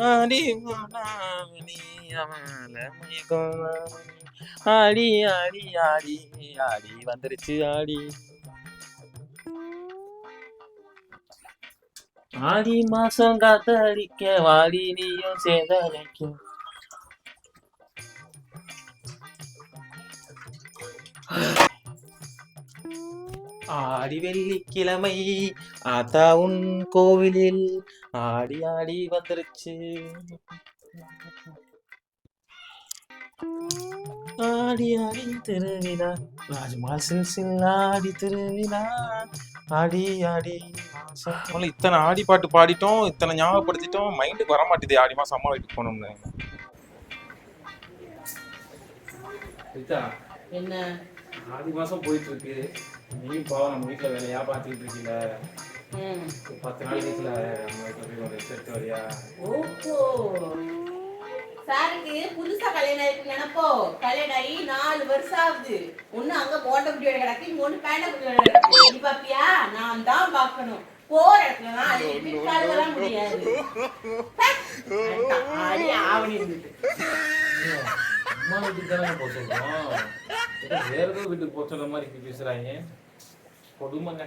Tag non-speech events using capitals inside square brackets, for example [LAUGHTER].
ஆடி ஆடி ஆடி ஆடி ஆடி வந்துருச்சு ஆடி ஆடி மாசம் காத்தடிக்க வாடி நீயும் சேர்ந்தழைக்க ஆடி வெள்ளிக்கிழமை ஆத்தா உன் கோவிலில் ஆடி ஆடி வந்துருச்சு. ஆடி ஆடி திருவிழா. ராஜ்மால் சில்சில் ஆடி திருவிழா. ஆடி ஆடி மாசம். இத்தனை ஆடி பாட்டு பாடிட்டோம் இத்தனை ஞாபகப்படுத்திட்டோம் மைண்டுக்கு வர மாட்டேது ஆடி மாசம் அம்மா வீட்டுக்கு ரிதா என்ன? ஆடி மாசம் போயிட்டு இருக்கு நீ பாவம் நம்ம வீட்டுல வேலையா பார்த்துக்கிட்டு இருக்கீல. பத்து நாள் வீட்டுல நம்ம வீட்டுல போய் ஒரு ரெஸ்ட் எடுத்து வரியா? ஓஹோ. சாருக்கு புதுசா கல்யாணம் ஆயிருக்கு நினைப்போ? கல்யாணம் ஆகி நாலு வருஷம் ஆகுது. ஒண்ணு அங்க போட்ட குட்டியோட கிடக்கு இங்க ஒண்ணு பேண்ட குட்டியோட கிடக்கு. நீ பாப்பியா? நான் தான் பார்க்கணும். போற இடத்துல முடியாது. [LAUGHS] ஆடி ஆவணி இருந்துட்டு. அம்மா வீட்டுக்கு தானே போக சொல்றோம். ஏதோ வேற ஏதோ வீட்டுக்கு போக மாதிரி இப்படி பேசுறாங்க. கொடுமைங்க.